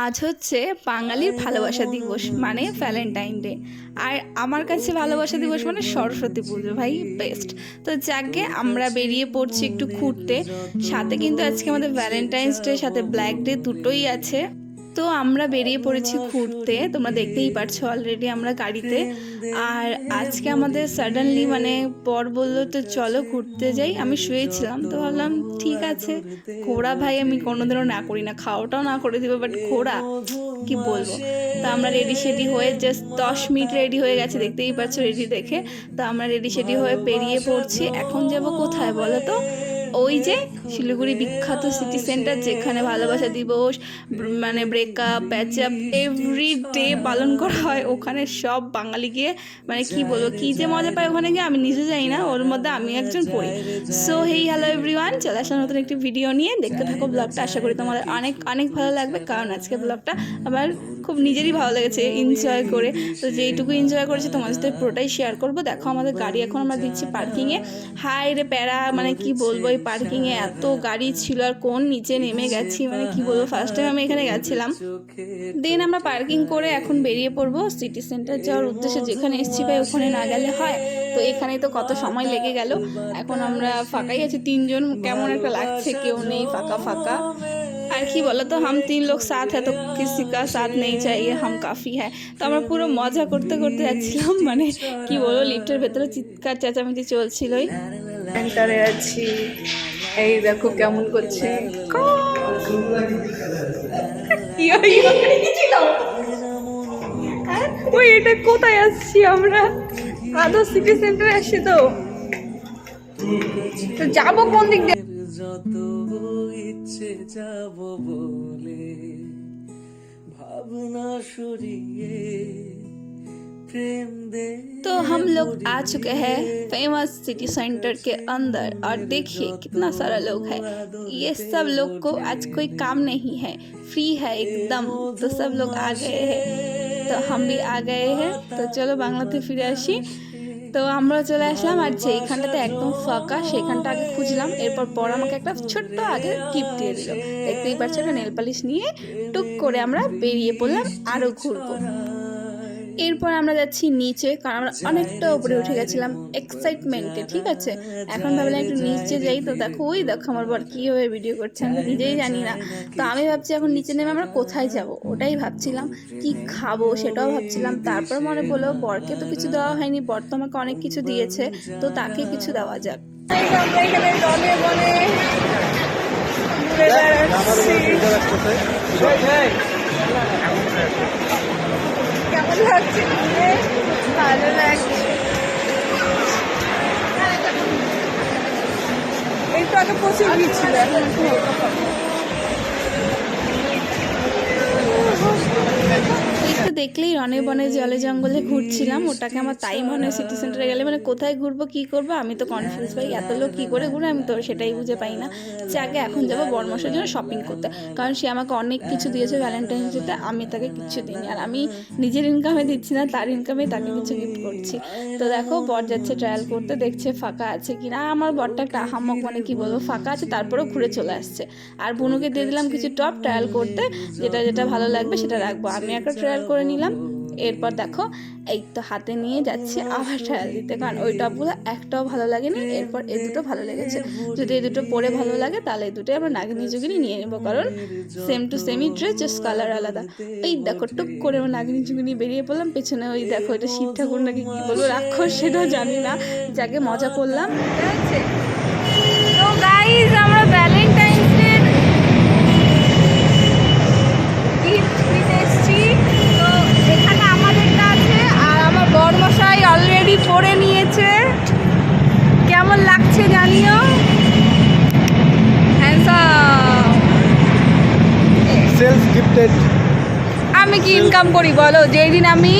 আজ হচ্ছে বাঙালির ভালোবাসা দিবস মানে ভ্যালেন্টাইন ডে আর আমার কাছে ভালোবাসা দিবস মানে সরস্বতী পুজো, ভাই বেস্ট তো যাকে আমরা বেরিয়ে পড়ছি একটু ঘুরতে, সাথে কিন্তু আজকে আমাদের ভ্যালেন্টাইন্স ডে সাথে ব্ল্যাক ডে দুটোই আছে। তো আমরা বেরিয়ে পড়েছি ঘুরতে। তোমরা দেখতেই পারছ অলরেডি আমরা গাড়িতে। আর আজকে আমাদের সাডেনলি মানে পর বলল তো চলো ঘুরতে যাই। আমি শুয়েছিলাম, তো ভাবলাম ঠিক আছে। ঘোড়া ভাই আমি কোনোদিনও না করি না, খাওয়াটাও না করে দিব বাট ঘোড়া, কি বলব? তো আমরা রেডি সেডি হয়ে জাস্ট দশ মিনিট রেডি হয়ে গেছে, দেখতেই পাচ্ছ রেডি দেখে। তো আমরা রেডি সেডি হয়ে বেরিয়ে পড়ছি। এখন যাব কোথায় বলো তো? ওই যে শিলিগুড়ি বিখ্যাত সিটি সেন্টার যেখানে ভালোবাসা দিবস মানে ব্রেকআপ প্যাচআপ এভরি ডে পালন করা হয়, ওখানে সব বাঙালি গিয়ে মানে কি বলব, কি যে মজা পায় ওখানে গিয়ে আমি নিজে যাই না, ওর মধ্যে আমি একজন পড়ি। সো হেই হ্যালো এভরিওয়ান চলে আসলাম নতুন একটি ভিডিও নিয়ে। দেখতে থাকো ব্লগটা আশা করি তোমাদের অনেক অনেক ভালো লাগবে, কারণ আজকে ব্লগটা আমার খুব নিজেরই ভালো লেগেছে এনজয় করে। তো যেইটুকু এনজয় করেছে তোমাদের সাথে পুরোটাই শেয়ার করব। দেখো আমাদের গাড়ি এখন আমরা দিচ্ছি পার্কিংয়ে হাই রে প্যারা মানে কি বলব, এই পার্কিংয়ে এত গাড়ি ছিল আর কোন নিচে নেমে গেছি মানে কি বলব ফার্স্ট টাইম আমি এখানে গেছিলাম। দেন আমরা পার্কিং করে এখন বেরিয়ে পড়ব সিটি সেন্টার যাওয়ার উদ্দেশ্যে যেখানে এসছি ভাই, ওখানে না গেলে হয়। তো এখানে তো কত সময় লেগে গেল। এখন আমরা ফাঁকাই আছি, তিনজন, কেমন একটা লাগছে, কেউ নেই, ফাঁকা ফাঁকা। কি বলো তো হাম তিন লোক সাথ হ্যাঁ তো কিসি কা সাথ নেই চাইয়ে হাম কাফি হ্যাঁ তো আমরা পুরো মজা করতে করতে যাচ্ছিলাম মানে কি বলব লিফটের ভেতরে চিৎকার চেঁচামেচি চলছিলই। সেন্টারে আছি। এই দেখো কেমন করছে? ওই এটা কোথায় আসছি আমরা? আদৌ সিটি সেন্টারে আসছি তো। তো যাব কোন দিক দিয়ে? যত ইচ্ছে যাব বলে ভাবনা সরিয়ে প্রেম দে तो हम लोग आ चुके हैं फेमस सिटी सेंटर के अंदर और देखिए कितना सारा लोग है ये सब लोग को आज कोई काम नहीं है फ्री है एकदम तो सब लोग आ गए हैं তো हम भी आ गए हैं তো চলো বাংলাতে ফিরে আসি তো আমরা চলে আসলাম আর যেইখানটাতে একদম ফাঁকা, সেখানটা আগে খুঁজলাম। এরপর পর আমাকে একটা ছোট্ট আগে গিফট দিয়ে দিল। দেখতেই পাচ্ছ একটা নেল পালিশ নিয়ে টুক করে আমরা বেরিয়ে পড়লাম আরও ঘুরবো। এরপর আমরা যাচ্ছি নিচে কারণ আমরা অনেকটা উপরে উঠে গেছিলাম এক্সাইটমেন্টে ঠিক আছে এখন ভাবলাম একটু নিচে যাই তো দেখো ওই দেখো আমার বর কীভাবে ভিডিও করছে আমি নিজেই জানি না তো আমি ভাবছি এখন নিচে নেমে আমরা কোথায় যাব ওটাই ভাবছিলাম কি খাব সেটাও ভাবছিলাম তারপর মনে পড়ল বরকে তো কিছু দেওয়া হয়নি বর তো আমাকে অনেক কিছু দিয়েছে তো তাকে কিছু দেওয়া যাক একটু প্রচুর ভিড় ছিল এখন একটু তো দেখলেই রনে বনে জলে জঙ্গলে ঘুরছিলাম। ওটাকে আমার তাই মনে হয় সিটি সেন্টারে গেলে মানে কোথায় ঘুরবো, কি করব? আমি তো কনফিউজ পাই এত লোক কী করে ঘুরে? আমি তো সেটাই বুঝে পাই না। যে আগে এখন যাব বর্মসের জন্য শপিং করতে। কারণ সে আমাকে অনেক কিছু দিয়েছে ভ্যালেন্টাইন্স ডেতে আমি তাকে কিচ্ছু দিইনি। আর আমি নিজের ইনকামে দিচ্ছি না, তার ইনকামে তাকে কিছু গিফট করছি। তো দেখো, বর যাচ্ছে ট্রায়াল করতে, দেখছে ফাঁকা আছে কি না আমার বরটা একটা আহামক মানে কি বলব? ফাঁকা আছে, তারপরেও ঘুরে চলে আসছে। আর বুনুকে দিয়ে দিলাম কিছু টপ ট্রায়াল করতে, যেটা যেটা ভালো লাগবে সেটা রাখব। আমি একটা ট্রায়াল করে নিলাম। এরপর দেখো, এই তো হাতে নিয়ে যাচ্ছি আবার ট্রায়াল দিতে। কারণ ওই টপগুলো একটাও ভালো লাগেনি, এরপর এই দুটো ভালো লেগেছে। যদি এই দুটো পরে ভালো লাগে, তাহলে এই দুটোই আমরা নাগিনী যুগিনী নিয়ে নেব, কারণ সেম টু সেমই ড্রেস জাস্ট কালার আলাদা। এই দেখো, টুক করে আমরা নাগিনী যুগিনী বেরিয়ে পড়লাম, পেছনে ওই দেখো, এটা শিব ঠাকুর নাকি কি বলব রাক্ষস, সেটাও জানি না। যাকে মজা করলাম। তো গাইজ আমরা ভ্যালেন্টাইন্স ডে গিফট নিতে এসেছি তো এখানে আমাদেরটা আছে আর আমার বরমশাই অলরেডি পরে নিয়েছে কেমন লাগছে জানিও হ্যান্ডসাম সেলফ গিফটেড আমি কি ইনকাম করি বলো যেই দিন আমি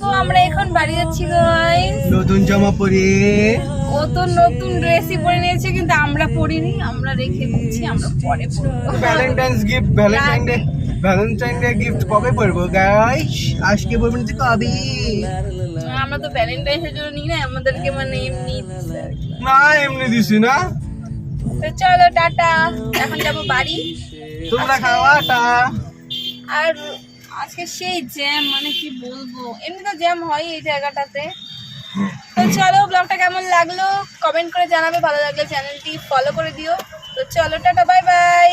তো আমরা এখন বাড়ি যাচ্ছি guys। নতুন জামা পরে ও তো নতুন ড্রেসই পরে নিয়েছে কিন্তু আমরা পরিনি আমরা রেখে দিচ্ছি আমরা পরে পরবো। Valentine's gift Valentine day Valentine day gift কবে পরবো গাইস আজকে বলবেন যে কবে? আমরা তো ভ্যালেন্টাইন্সের জন্য নিই না আমাদেরকে মানে এমনি আর না এমনি দিছি না। তো চলো টাটা। এখন যাব বাড়ি। তোমরা খাওয়া টা। আর আজকে সেই জ্যাম মানে কি বলব? এমনি তো জ্যাম হয় এই জায়গাটাতে। তো চলো ব্লগটা কেমন লাগল? কমেন্ট করে জানাবে, ভালো লাগলে চ্যানেলটি ফলো করে দিও। তো চলো, টাটা বাই বাই